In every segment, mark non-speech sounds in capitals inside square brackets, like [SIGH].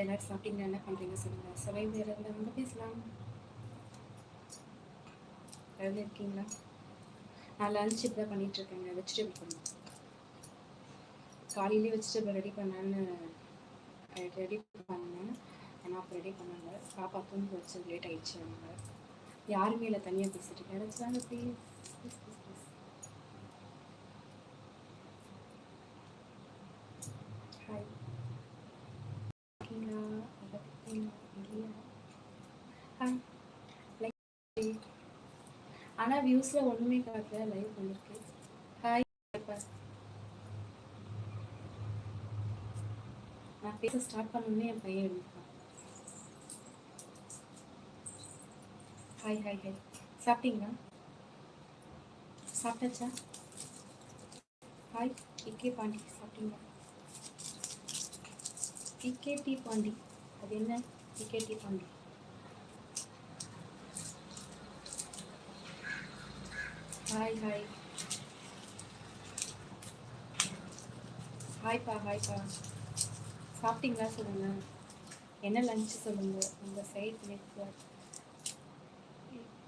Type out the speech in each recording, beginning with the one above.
எல்லாரும் சாப்பிட்டீங்க என்ன பண்ணுறீங்க சொல்லுங்கள் சமையல் வேறு இருந்தால் வந்து பேசலாம். வேலையில் இருக்கீங்களா? நான் லஞ்ச் இப்போ தான் பண்ணிகிட்ருக்கேங்க வெஜிடபிள் பண்ணேன் காலையிலேயே வெஜிடபிள் ரெடி பண்ணான்னு ரெடி பண்ணேன். ஆனால் அப்போ ரெடி பண்ணாங்க பாப்பா தூங்கி வச்சு லேட் ஆகிடுச்சு அவங்க யாருமே இல்லை. தனியாக பேசிட்டு இருக்கேன். Please please please please hi இருக்கீங்களா நல்லா இருக்கீங்களா இல்லையா ஹாய் லைக் ஆனால் வியூஸில் ஒன்றுமே காட்டல லைவ் பண்ணிருக்கு ஹாய் நான் பேச ஸ்டார்ட் பண்ணணுன்னே என் பையன் எழுதிருக்கான் ஹாய் ஹாய் ஹாய் சாப்பிட்டீங்களா? சாப்பிட்டாச்சா? ஹாய் இக்கே பாண்டி சாப்பிட்டீங்களா? இகேடி பாண்டி அது என்ன? இகேடி பாண்டி ஹாய் ஹாய் ஹாய்ப்பா ஹாய்ப்பா சாப்பிட்டீங்களா சொல்லுங்க? என்ன லஞ்ச் சொல்லுங்க? உங்க சைட் நெட்ஒர்க்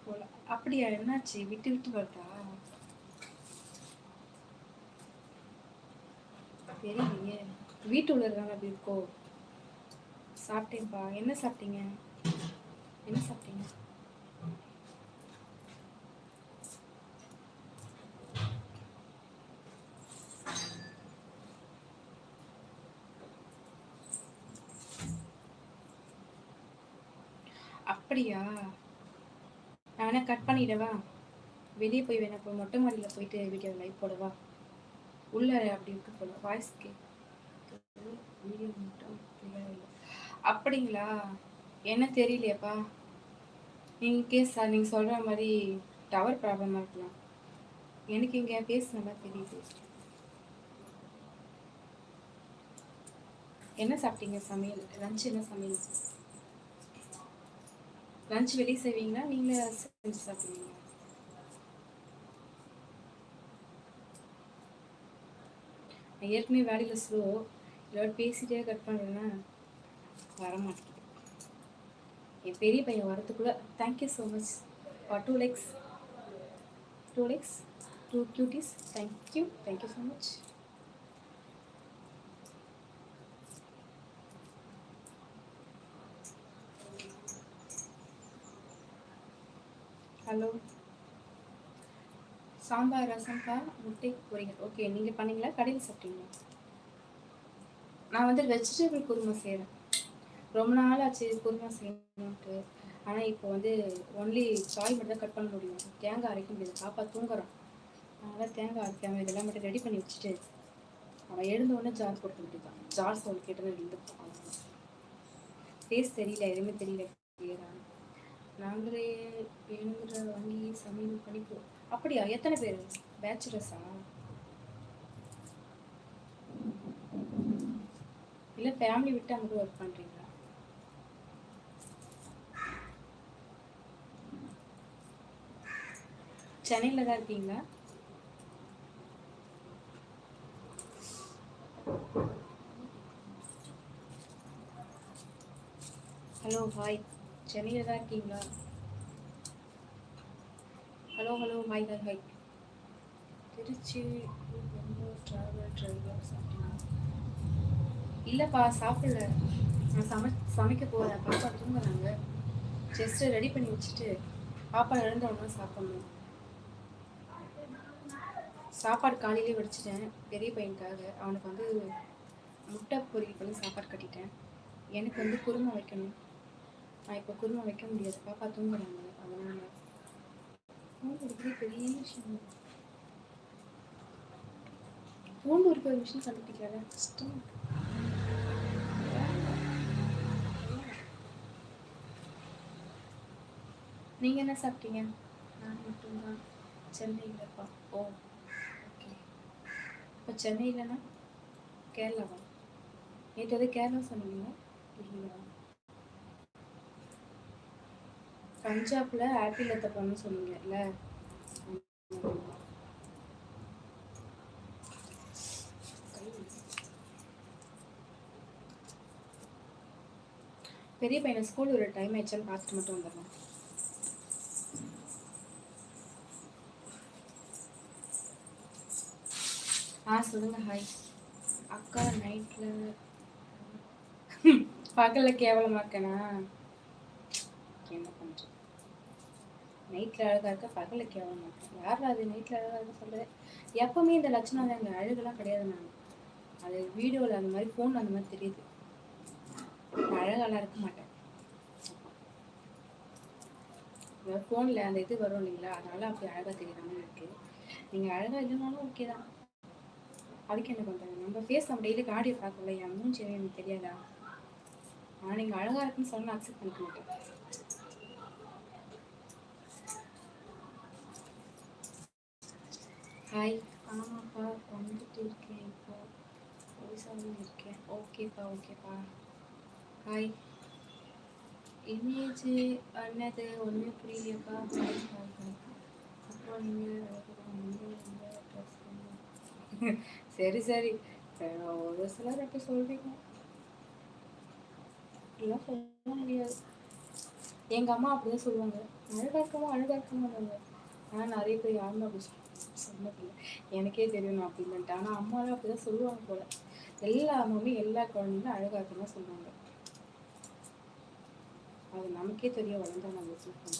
போல. அப்படியா? என்னாச்சு? விட்டு விட்டு வருதா தெரியலையே. வீட்டுள்ள இருக்காங்க அப்படி இருக்கோ? சாப்பிட்டேன்ப்பா. என்ன சாப்பிட்டீங்க? என்ன சாப்பிட்டீங்க? அப்படியா? நான் வேணா கட் பண்ணிடவா வெளியே போய் வேணா போய் மொட்டை மாடியில் போயிட்டு வீடியோ லைவ் போடவா உள்ள அப்படி இருக்கு போல. வாய்ஸ் வீடியோ மட்டும் அப்படிங்களா? என்ன தெரியலையாப்பா. நீங்கள் கேஸ் சார் நீங்கள் சொல்கிற மாதிரி டவர் ப்ராப்ளமாக இருக்கலாம். எனக்கு இங்கே பேசுன மாதிரி தெரியுது. என்ன சாப்பிட்டீங்க சமையல் லஞ்ச் என்ன சமையல் லஞ்ச் வெளியே செய்வீங்களா? நீங்களே செஞ்சு சாப்பிடுவீங்களா? நான் ஏற்கனவே வேலையில் ஸ்லோ இதோட பேசிட்டே கட் பண்ணுறேன்னா வர மாட்டேங்குது என் பெரிய பையன் வரத்துக்குள்ளே thank you so much for two lakhs two lakhs to cuties thank you thank you so much hello. Sambar ரசம்க்கா முட்டை பொரியல். ஓகே நீங்கள் பண்ணீங்களா? கடையில் சாப்பிட்டீங்களா? நான் வந்து வெஜிடபிள் குருமா செய்கிறேன் ரொம்ப நாள் ஆச்சு குருமா செய்யணுன்ட்டு ஆனால் இப்போ வந்து ஒன்லி சாய் மட்டும் தான் கட் பண்ண முடியும். தேங்காய் அரைக்க முடியாது. பாப்பா தூங்குறான் அதனால் தேங்காய் அரைக்காம இதெல்லாம் மட்டும் ரெடி பண்ணி வச்சுட்டு அவன் எழுந்த உடனே ஜார் போட்டு விட்டுட்டான் ஜார் சவுண்ட் கேட்டதும் எழுந்துப்பான் அவ்வளவுதான். ஃபேஸ் தெரியல எதுவுமே தெரியல. கிளியரா நாங்களே வேணுங்கிற வாங்கி சமையல் படிப்போம். அப்படியா? எத்தனை பேர்? பேச்சுலர்ஸா இல்லை ஃபேமிலி விட்டு அங்கே ஒர்க் பண்ணுறீங்களா சென்னையில் தான் இருக்கீங்களா? ஹலோ ஹாய் சென்னையில் தான் இருக்கீங்களா? Hello hello hi hi hi Trichy travel driver சாப்பிட்டீங்களா? இல்லைப்பா சாப்பிடல. நான் சமை சமைக்க போகிறேன் பாப்பா தூங்குறாங்க. ஜஸ்ட்டு ரெடி பண்ணி வச்சுட்டு பாப்பா எழுந்த சாப்பிடணும். சாப்பாடு காலையிலே வடிச்சிட்டேன். பெரிய பையனுக்காக. அவனுக்கு வந்து முட்டை பொரியல் பண்ணி சாப்பாடு கட்டிட்டேன். எனக்கு வந்து குருமா வைக்கணும். நான் இப்போ குருமா வைக்க முடியாது பாப்பா தூங்குறாங்க அதனால பெரிய விஷயம் பூண்டு ஒரு ஒரு விஷயம் கண்டுபிடிக்கல கஷ்டம் நீங்கள் என்ன சாப்பிட்டீங்க நான் மட்டும்தான் சென்னையிலப்பா ஓ ஓகே இப்போ சென்னையிலனா கேரளாவா நேற்று எது கேரளா சொன்னீங்களா இல்லையா பஞ்சாப்ல ஆப்பிள் எத்த சொன்னீங்கல்ல. பெரிய பையனை ஸ்கூல் ஒரு டைம் ஆயிடுச்சான்னு பார்த்துட்டு மட்டும் வந்துடலாம். ஆ சொல்லுங்க ஹாய் அக்கா நைட்டில் பார்க்கல கேவலமா என்ன நைட்டில் அழகா இருக்க பகலில் கேவலமா மாட்டேன். யார் அது நைட்டில் அழகா இருக்க சொல்றது? எப்பவுமே இந்த லட்சணம் தான் எங்கள் அழகுலாம் கிடையாது நான். அது வீடியோவில் அந்த மாதிரி ஃபோன் அந்த மாதிரி தெரியுது. அழகாலாம் இருக்க மாட்டேன். ஃபோனில் அந்த இது வரும் இல்லைங்களா? அதனால அப்படி அழகாக தெரியுற மாதிரி இருக்கு. நீங்கள் அழகாக இல்லைனாலும் ஓகே தான். அதுக்கு என்ன பண்ணுறாங்க நம்ம ஃபேஸ் நம்ம டெய்லி காடியை பார்க்கல என் மூஞ்சி எனக்கு தெரியாதா? ஆனால் நீங்கள் அழகாக இருக்குன்னு சொன்னால் அக்செப்ட் பண்ணிக்க மாட்டேன். ஹாய் ஆமாப்பா வந்துட்டு இருக்கேன் இப்போ. ஒரிசாவில் இருக்கேன். ஓகேப்பா ஓகேப்பா. ஹாய் இமேஜ் என்னது ஒன்றுமே புரியலையப்பா. ஹாய் ஹாய் ஹாய் அப்புறம் நீங்கள் [LAUGHS] சரி சரி. ஒரு சிலர் அப்படி சொல்றீங்க. எல்லாம் சொல்ல முடியாது. எங்க அம்மா அப்படிதான் சொல்லுவாங்க. அழகா இருக்கமா அழகா இருக்கமா ஆனா நிறைய பேர் யாருமே அப்படி சொ- சொன்னதில்லை. எனக்கே தெரியும் நான் அப்படின்னு ஆனா அம்மாலாம் அப்படிதான் சொல்லுவாங்க போல. எல்லா அம்மாவுமே எல்லா குழந்தைங்களும் அழகாக இருக்கணும் சொல்லுவாங்க. அது நமக்கே தெரிய வளர்ந்தா நம்ம வச்சுருக்கோம்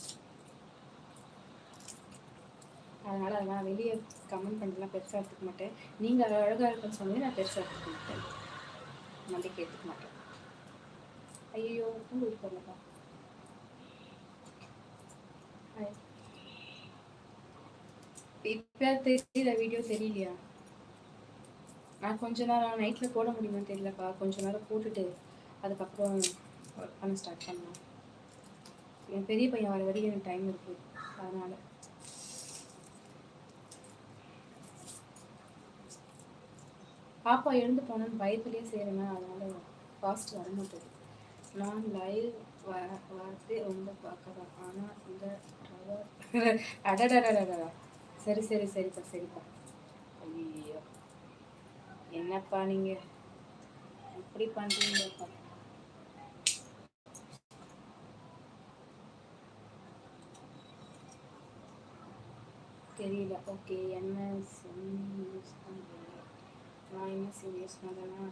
அதனால அதெல்லாம் வெளியே கமெண்ட் பண்ணலாம் பெருசாக எடுத்துக்க மாட்டேன். நீங்கள் அழகாக இருக்குன்னு சொன்னீங்க நான் பெருசாக எடுத்துக்க மாட்டேன். நம்பிக்கை எடுத்துக்க மாட்டேன். ஐயோ உங்களுக்கு வரலப்பா ஹாய் பேர் தெரியல வீடியோ தெரியலையா நான் கொஞ்ச நேரம் நைட்டில் போட முடியுமான்னு தெரியலப்பா கொஞ்ச நேரம் போட்டுட்டு அதுக்கப்புறம் ஒர்க் பண்ண ஸ்டார்ட் பண்ணலாம் என் பெரிய பையன் வர வரைக்கும் எனக்கு டைம் இருக்கு அதனால பாப்பா எழுந்து போனேன்னு பயத்துலேயே செய்கிறேன்னா அதனால ஃபாஸ்ட் வர மாட்டேது நான் லைவ் வ வரது ரொம்ப பார்க்கலாம் ஆனால் இந்த டவர் அடடடடடா சரி சரி சரிப்பா சரிப்பா. ஐயோ என்னப்பா நீங்கள் இப்படி பண்ணுறீங்கப்பா தெரியல. ஓகே என்ன சிம் யூஸ் பண்ணுறீங்க நான் என்ன சிம் யூஸ் பண்ணுறேன்னா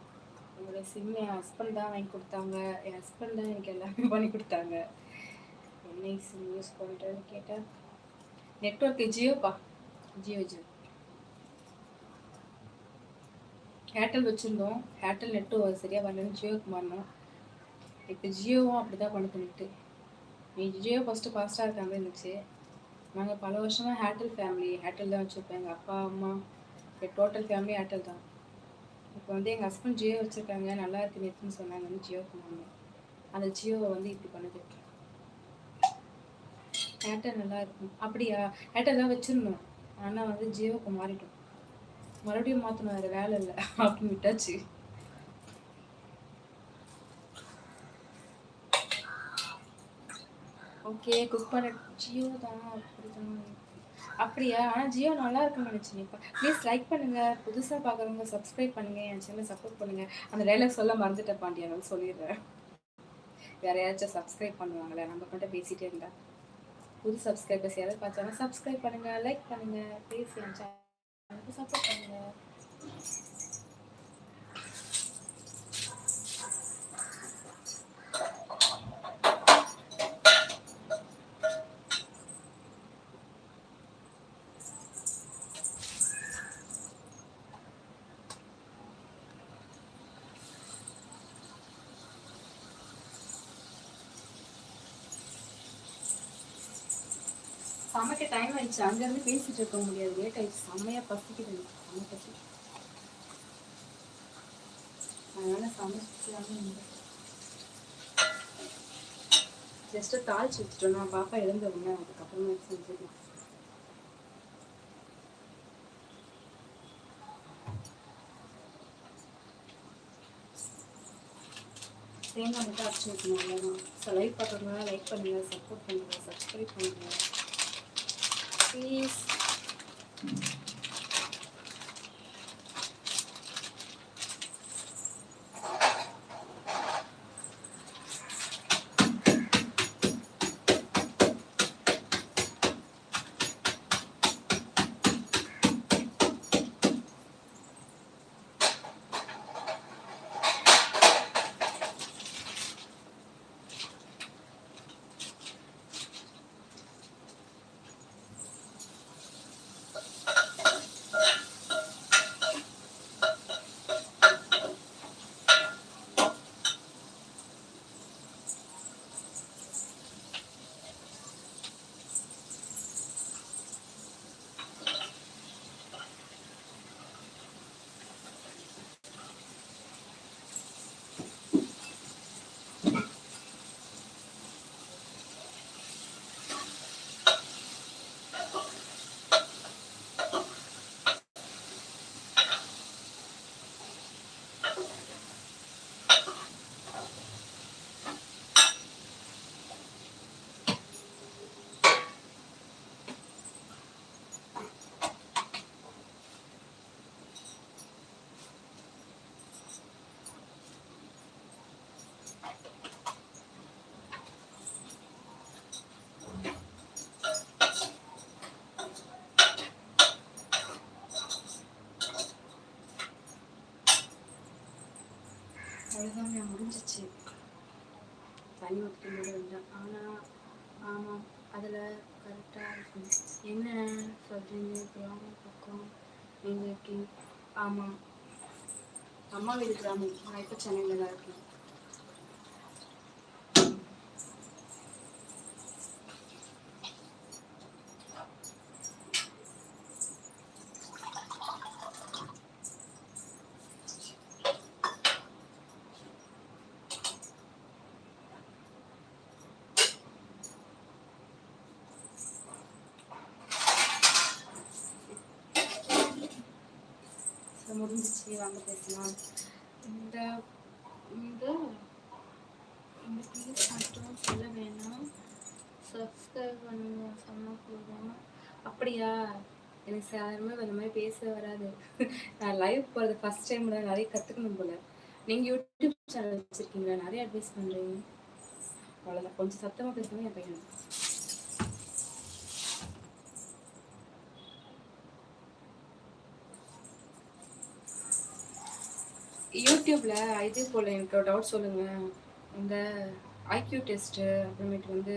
என்னோட சிம் என் ஹஸ்பண்ட் தான் வாங்கி கொடுத்தாங்க. என் ஹஸ்பண்ட் தான் எனக்கு எல்லாமே பண்ணி கொடுத்தாங்க. என்ன சிம் யூஸ் பண்ணுறேன்னு கேட்டால் நெட்ஒர்க் ஜியோப்பா? ஜியோ ஜியோ ஏர்டெல் வச்சுருந்தோம் ஏர்டெல் நெட்டு சரியாக வரலன்னு ஜியோக்கு மாறினோம் இப்போ ஜியோவும் அப்படி தான் பண்ணுது நெட்டு நீ ஜியோ ஃபஸ்ட்டு ஃபாஸ்ட்டாக இருக்காங்க இருந்துச்சு நாங்கள் பல வருஷமாக ஏர்டெல் ஃபேமிலி ஏர்டெல் தான் வச்சுருப்போம். எங்கள் அப்பா அம்மா இப்போ டோட்டல் ஃபேமிலி ஏர்டெல் தான். இப்போ வந்து எங்கள் ஹஸ்பண்ட் ஜியோ வச்சுருக்காங்க. நல்லா இருக்கு நெட்னு சொன்னாங்கன்னு ஜியோக்கு மாறினோம் அந்த ஜியோவை வந்து இப்படி பண்ணுது ஏர்டெல் நல்லா இருக்கும். அப்படியா? ஏர்டெல் தான் வச்சுருந்தோம். ஆனால் வந்து ஜியோவுக்கு மாறிட்டோம். மறுபடியும் மாற்றணும் வேறு வேலை இல்லை. அப்படின்னு விட்டாச்சு. ஓகே குக் பண்ண ஜியோ தான் அப்படிதான் அப்படியா? ஆனால் ஜியோ நல்லா இருக்குன்னு நினச்சினேப்பா ப்ளீஸ் லைக் பண்ணுங்க. புதுசாக பார்க்குறவங்க சப்ஸ்கிரைப் பண்ணுங்க. என் சேனல் சப்போர்ட் பண்ணுங்க. அந்த டைலாக் சொல்ல மறந்துட்டேன் பாண்டியா நான் சொல்லிடுறேன். வேற யாராச்சும் சப்ஸ்கிரைப் பண்ணுவாங்களே நம்ம கிட்ட பேசிட்டே இருந்தா. புது சப்ஸ்கிரைபர்ஸ் யாராவது பார்த்தாலும் சப்ஸ்கிரைப் பண்ணுங்க லைக் பண்ணுங்க ப்ளீஸ் என் சேனலுக்கு சப்போர்ட் பண்ணுங்க. ஆயிடுச்சு. அங்கேருந்து பேசிட்டு இருக்க முடியாது. லேட் ஆயிடுச்சு. செம்மையா பசிக்குது செம்ம பசி. அதனால சமைச்சிக்கலாமே ஜஸ்ட் தாளிச்சு வச்சுட்டோம். நான் பாப்பா எழுந்த உடனே அதுக்கப்புறமா செஞ்சிடலாம். தேங்காய் மட்டும் அரைச்சி வைக்கணும் அவ்வளோதான் ஸோ லைக் பண்ணுறதுனால லைக் பண்ணுங்க சப்போர்ட் பண்ணுங்க சப்ஸ்கிரைப் பண்ணுங்க. ப்ளீஸ் தண்ணி ஊற்றிட்டு மூட வேண்டாம் ஆனால் ஆமாம் அதில் கரெக்டாக இருக்கும் என்ன சொல்கிறீங்க கிராம பக்கம்? நீங்கள் இருக்கீங்க. ஆமாம் அம்மா வீடு கிராமம். நான் இப்போ சென்னையில் தான் இருக்கேன். முடிஞ்சிச்சு. வாங்க பேசலாம். இந்த இந்த இந்த ப்ளீஸ் மட்டும் சொல்ல வேணாம். சப்ஸ்கிரைப் பண்ணுங்க. சொன்னால் போதும். அப்படியா? எனக்கு சாதாரணமாக அந்த மாதிரி பேச வராது. நான் லைவ் போகிறது ஃபஸ்ட் டைம் தான் நிறைய கற்றுக்கணும் போல். நீங்கள் யூடியூப் சேனல் வச்சுருக்கீங்களா? நிறைய அட்வைஸ் பண்ணுறீங்க அவ்வளோதான் கொஞ்சம் சத்தமாக பேசுங்க என் பையன். யூடியூப்ல இது போல எனக்கு ஒரு டவுட் சொல்லுங்க. இந்த ஐக்யூ டெஸ்ட்டு அப்புறமேட்டு வந்து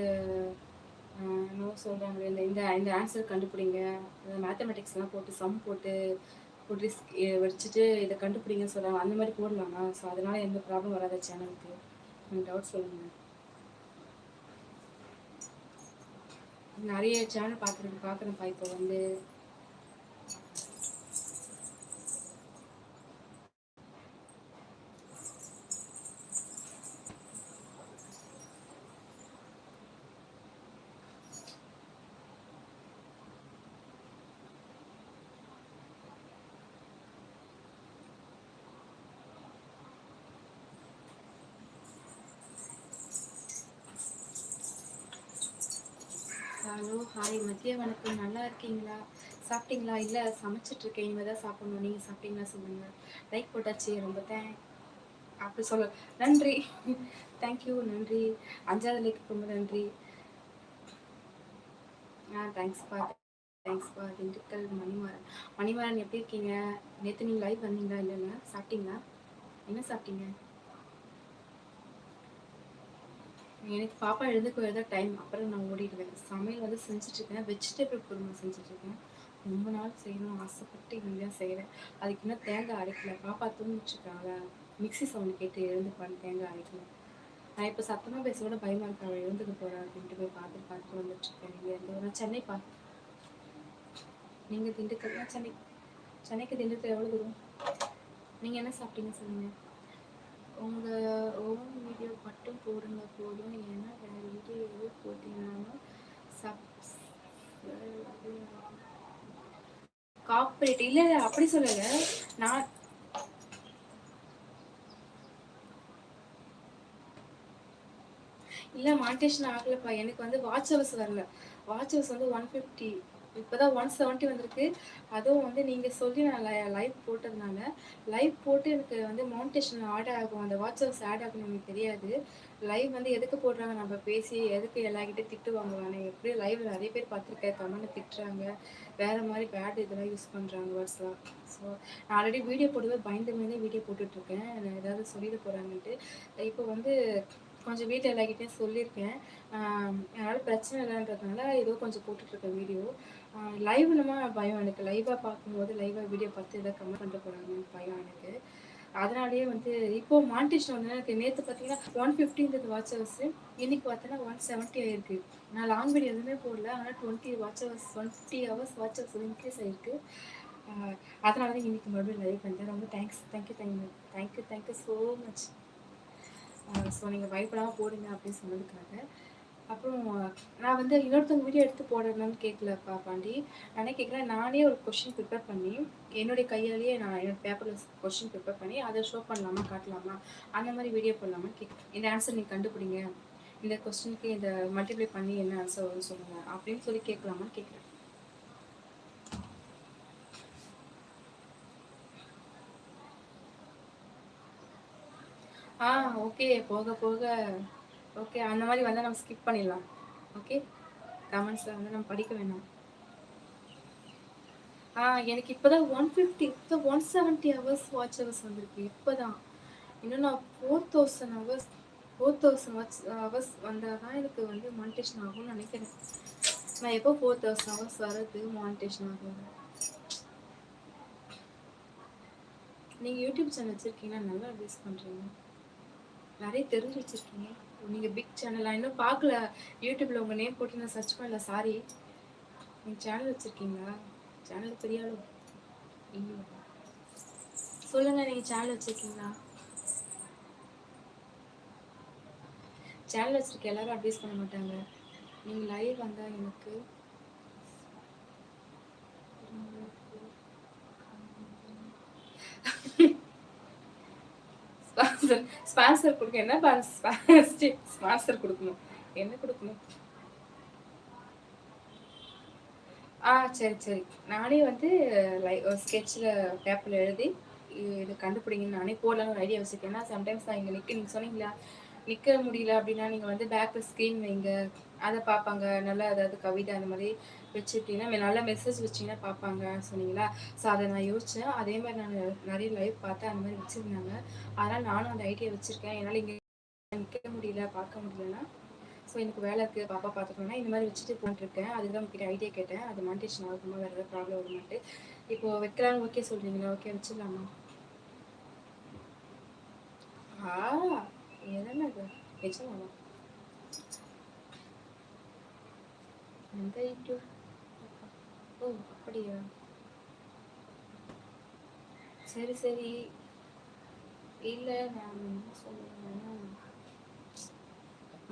நோ சொல்கிறாங்க இந்த இந்த இந்த ஆன்சர் கண்டுபிடிங்க. இந்த மேத்தமெட்டிக்ஸ்லாம் போட்டு சம் போட்டு போட்டு வச்சுட்டு இதை கண்டுபிடிங்கன்னு சொல்கிறாங்க அந்த மாதிரி போடலாமா? ஸோ அதனால எந்த ப்ராப்ளம் வராத சேனலுக்கு எனக்கு டவுட் சொல்லுங்கள் நிறைய சேனல் பார்க்குறேன் பார்க்குறேன்ப்பா இப்போ வந்து ஹலோ ஹாய் மதிய வணக்கம். நல்லா இருக்கீங்களா? சாப்பிட்டீங்களா? இல்லை சமைச்சிட்ருக்கேன் இனிமேல் தான் சாப்பிடணும். நீங்கள் சாப்பிட்டீங்களா சொல்லுங்கள் லைக் போட்டாச்சு. ரொம்ப தேங்க் அப்படி சொல்ல நன்றி. தேங்க்யூ நன்றி. அஞ்சாவது லைக் ரொம்ப நன்றி. ஆ தேங்க்ஸ்ப்பா தேங்க்ஸ்ப்பா திண்டுக்கல் மணிமாறன். மணிமாறன் எப்படி இருக்கீங்க? நேற்று நீங்கள் லைவ் வந்தீங்களா? இல்லைங்க சாப்பிட்டீங்களா? என்ன சாப்பிட்டீங்க? எனக்கு பாப்பா எழுந்துக்கு தான் டைம் அப்புறம் நான் ஓடிடுவேன். சமையல் வந்து செஞ்சுட்ருக்கேன் வெஜிடபிள் குருமா செஞ்சுட்ருக்கேன் ரொம்ப நாள் செய்யணும் ஆசைப்பட்டு இனிமேல் செய்கிறேன் அதுக்கு இன்னும் தேங்காய் அரைக்கல. பாப்பா தூங்கிட்டுருக்காங்க. மிக்சி சவுண்ட் கேட்டு எழுந்துப்பான்னு தேங்காய் அரைக்கல. நான் இப்போ சத்தமாக பேச கூட பயமாக இருக்கா. அவள் எழுந்துக்க போகிறேன் அப்படின்ட்டு போய் பார்த்து பார்த்துட்டு வந்துட்டுருக்கேன். நீங்கள் எந்த நான் சென்னைப்பா நீங்கள் திண்டுக்கல் சென்னை சென்னைக்கு திண்டுக்கல் எவ்வளோ தூரம்? நீங்கள் என்ன சாப்பிட்டீங்க சொல்லுங்கள் உங்கள் ஓன் வீடியோ மட்டும் போடுங்க போதும் ஏன்னா வேறு வீடியோ எது போட்டீங்கன்னாலும் சப்ஸ் இல்ல இல்லை அப்படி சொல்லலை. நான் இல்லை மானிட்டேஷன் ஆகலப்பா. எனக்கு வந்து வாட்ச் ஹவர்ஸ் வரல. வாட்ச் ஹவர்ஸ் வந்து ஒன் ஃபிஃப்டி இப்போதான் ஒன் செவன்ட்டி வந்திருக்கு. அதுவும் வந்து நீங்கள் சொல்லி நான் லைவ் போட்டதுனால லைவ் போட்டு எனக்கு வந்து மவுண்டேஷன் ஆட் ஆகும். அந்த வாட்ஸ்அப்ஸ் ஆட் ஆகும் எனக்கு தெரியாது. லைவ் வந்து எதுக்கு போடுறாங்க? நம்ம பேசி எதுக்கு எல்லாக்கிட்டே திட்டு வாங்குவாங்க எப்படி லைவ் நிறைய பேர் பார்த்துருக்கேன் கமெண்ட் திட்டுறாங்க. வேறு மாதிரி பேட் இதெல்லாம் யூஸ் பண்ணுறாங்க வாட்ஸ்லாம் ஸோ நான் ஆல்ரெடி வீடியோ போடுவது பயந்து பயந்து வீடியோ போட்டுட்ருக்கேன். ஏதாவது சொல்லிட்டு போகிறாங்கன்ட்டு இப்போ வந்து கொஞ்சம் வீட்டில் எல்லாக்கிட்டேயும் சொல்லியிருக்கேன். அதனால் பிரச்சனை இல்லைன்றதுனால ஏதோ கொஞ்சம் போட்டுட்ருக்கேன் வீடியோ லைவ் நம்ம பயம் எனக்கு. லைவாக பார்க்கும்போது லைவாக வீடியோ பார்த்து எதாவது கமெண்ட் பண்ணிட்டு போகிறாங்கன்னு பயம் எனக்கு. அதனாலேயே வந்து இப்போது மானிட்டேஷன் வந்து எனக்கு நேற்று பார்த்தீங்கன்னா ஒன் ஃபிஃப்டின்றது வாட்ச் ஹவர்ஸ் இன்னைக்கு பார்த்தோன்னா ஒன் செவன்ட்டி ஆயிருக்கு. நான் லாங் வீடியோ எதுவுமே போடல ஆனால் twenty watch hours twenty hours watch hours increase ஆயிருக்கு. அதனால தான் இன்னைக்கு மறுபடியும் லைவ் பண்ணுறேன் ரொம்ப thanks thank you thank you thank you thank you so much so நீங்கள் பயப்படாமல் போடுங்க அப்படின்னு சொன்னதுக்காக. அப்புறம் நான் வந்து இன்னொருத்தவங்க வீடியோ எடுத்து போடணும்னு கேட்கலப்பா பாண்டி. நானே கேட்குறேன் நானே ஒரு கொஷின் ப்ரிப்பேர் பண்ணி என்னுடைய கையாலேயே நான் என்னோட பேப்பரில் கொஷின் ப்ரிப்பேர் பண்ணி அதை ஷோ பண்ணலாமா காட்டலாமா அந்த மாதிரி வீடியோ பண்ணலாமா கேட்குறேன் இந்த ஆன்சர் நீங்கள் கண்டுபிடிங்க. இந்த கொஸ்டினுக்கு இந்த மல்டிப்ளை பண்ணி என்ன ஆன்சர் வரும்னு சொல்லுங்கள் அப்படின்னு சொல்லி கேட்கலாமான்னு கேட்குறேன் ஆ ஓகே போக போக. ஓகே அந்த மாதிரி வந்தால் நம்ம ஸ்கிப் பண்ணிடலாம். ஓகே கமெண்ட்ஸில் வந்து நம்ம படிக்க வேணாம். ஆ எனக்கு இப்போ தான் ஒன் ஃபிஃப்டி இப்போ one seventy hours watch hours வந்திருக்கு. இப்போ தான் இன்னும் நான் four thousand hours four thousand watch hours வந்தால் தான் எனக்கு வந்து மானிட்டேஷன் ஆகும்னு நினைக்கிறேன். நான் எப்போ ஃபோர் தௌசண்ட் ஹவர்ஸ் வர்றது மானிட்டேஷன் ஆகும் நீங்கள் யூடியூப் சேனல் வச்சுருக்கீங்கன்னா நல்லா அட்வைஸ் பண்ணுறீங்க நிறைய தெரிஞ்சு வச்சுருக்கீங்க. நீங்கள் பிக் சேனல் இன்னும் பார்க்கல. யூடியூப்பில் உங்கள் நேம் போட்டு நான் சர்ச் பண்ணல. சாரி நீங்கள் சேனல் வச்சுருக்கீங்களா? சேனல் பெரிய ஆளு இல்லை சொல்லுங்கள் நீங்கள் சேனல் வச்சுருக்கீங்களா? சேனல் வச்சுருக்க எல்லாரும் அட்வைஸ் பண்ண மாட்டாங்க. நீங்கள் லைவ் வந்தால் எனக்கு [LAUGHS] ஸ்பான்சர் ஸ்பான்சர் கொடுக்க என்ன ஸ்பான்சர் [LAUGHS] கொடுக்கணும்? என்ன கொடுக்கணும்? ஆ சரி சரி. நானே வந்து லை ஸ்கெட்சில் பேப்பரில் எழுதி இது கண்டுபிடிங்கன்னு நானே போடலான்னு ஒரு ஐடியா வச்சுருக்கேன் ஏன்னா சம்டைம்ஸ் நான் இங்கே நிற்க நீங்கள் சொன்னீங்களா நிற்க முடியல அப்படின்னா நீங்கள் வந்து பேக்கில் ஸ்க்ரீன் வைங்க. அதை பார்ப்பாங்க. நல்லா அதாவது கவிதை அந்த மாதிரி வச்சுருக்கீங்கன்னா நல்ல மெசேஜ் வச்சிங்கன்னா பார்ப்பாங்க சொன்னீங்களா? ஸோ அதை நான் யோசித்தேன் அதே மாதிரி நான் நிறைய லைவ் பார்த்தேன் அந்த மாதிரி வச்சுருந்தாங்க. அதனால் நானும் அந்த ஐடியா வச்சுருக்கேன். என்னால் இங்கே நிற்க முடியல பார்க்க முடியலன்னா. ஸோ எனக்கு வேலை இருக்குது பாப்பா பார்த்துக்கணும்னா இந்த மாதிரி வச்சுட்டு போட்டுருக்கேன் அதுக்கு தான் உங்ககிட்ட ஐடியா கேட்டேன். அது மாண்டேஷன் ஆகுமா வேறு ஏதாவது ப்ராப்ளம் வருமாட்டு இப்போது வைக்கலான்னு ஓகே சொல்கிறீங்களா ஓகே வச்சிடலாமா? ஆ என்ன இது? நிஜமாவா? அந்த ஓ அப்படியா? சரி சரி. இல்லை நான் என்ன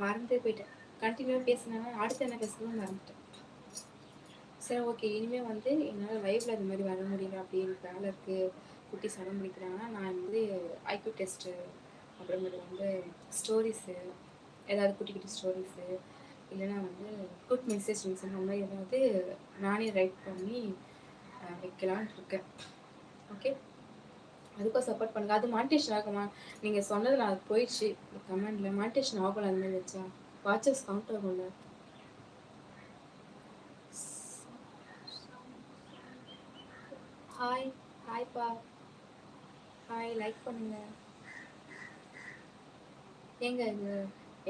மறந்தே போயிட்டேன். கண்டினியூவாக பேசினேன் அடுத்து என்ன பேசணும் மறந்துட்டேன். சரி ஓகே இனிமேல் வந்து என்னால் லைஃப்பில் இந்த மாதிரி வர முடியல அப்படின்னு வேலை இருக்குது குட்டி சடம் பிடிக்கிறாங்கன்னா நான் வந்து ஐக்யூ டெஸ்ட்டு அப்புறமேட்டு வந்து ஸ்டோரிஸு ஏதாவது குட்டி குட்டி ஸ்டோரிஸு இல்லைன்னா வந்து குட் மெசேஜ் அந்த மாதிரி ஏதாவது நானே ரைட் பண்ணி வைக்கலான் இருக்கேன். ஓகே அதுக்கும் சப்போர்ட் பண்ணுங்க. அது மானிட்டேஷன் ஆகுமா? நீங்கள் சொன்னது நான் போயிடுச்சு. கமெண்டில் மானிட்டேஷன் ஆகல அந்த மாதிரி வச்சா. வாட்சஸ் கவுண்ட் ஆகும்ல. ஹாய் ஹாய்ப்பா ஹாய் லைக் பண்ணுங்க. ஏங்க இது?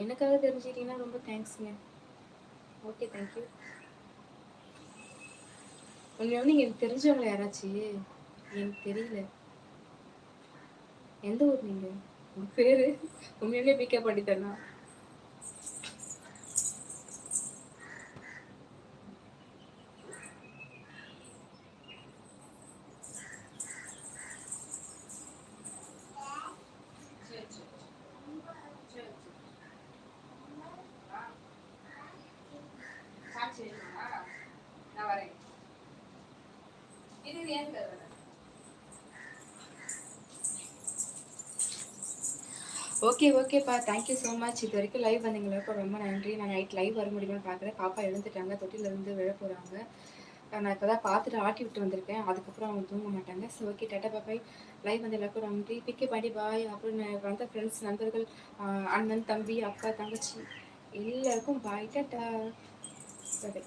எனக்காக தெரிஞ்சுக்கிட்டீங்கன்னா ரொம்ப தேங்க்ஸுங்க ஓகே தேங்க்யூ உண்மையாக வந்து எனக்கு தெரிஞ்சவங்கள யாராச்சும் எனக்கு தெரியல. எந்த ஊர் நீங்கள் உங்கள் பேர்? உண்மையிலே பிக்கப் பண்ணித்தரனா நான் ஓகே ஓகேப்பா தேங்க்யூ ஸோ மச் இது வரைக்கும் லைவ் வந்தீங்களுக்கு ரொம்ப நன்றி. நான் நைட் லைவ் வர முடியுமான்னு பார்க்குறேன் பாப்பா எழுந்துட்டாங்க. தொட்டிலேருந்து விழ போகிறாங்க நான் இப்போ தான் பார்த்துட்டு ஆட்டி விட்டு வந்திருக்கேன். அதுக்கப்புறம் அவங்க தூங்க மாட்டாங்க. So okay tata bye bye live வந்து எல்லாருக்கும் நன்றி. பிக்கே பாடி பாய் அப்புறம் வந்த ஃப்ரெண்ட்ஸ் நண்பர்கள் அண்ணன் தம்பி அக்கா தங்கச்சி எல்லாருக்கும் பாய் டாட்டா. பாய்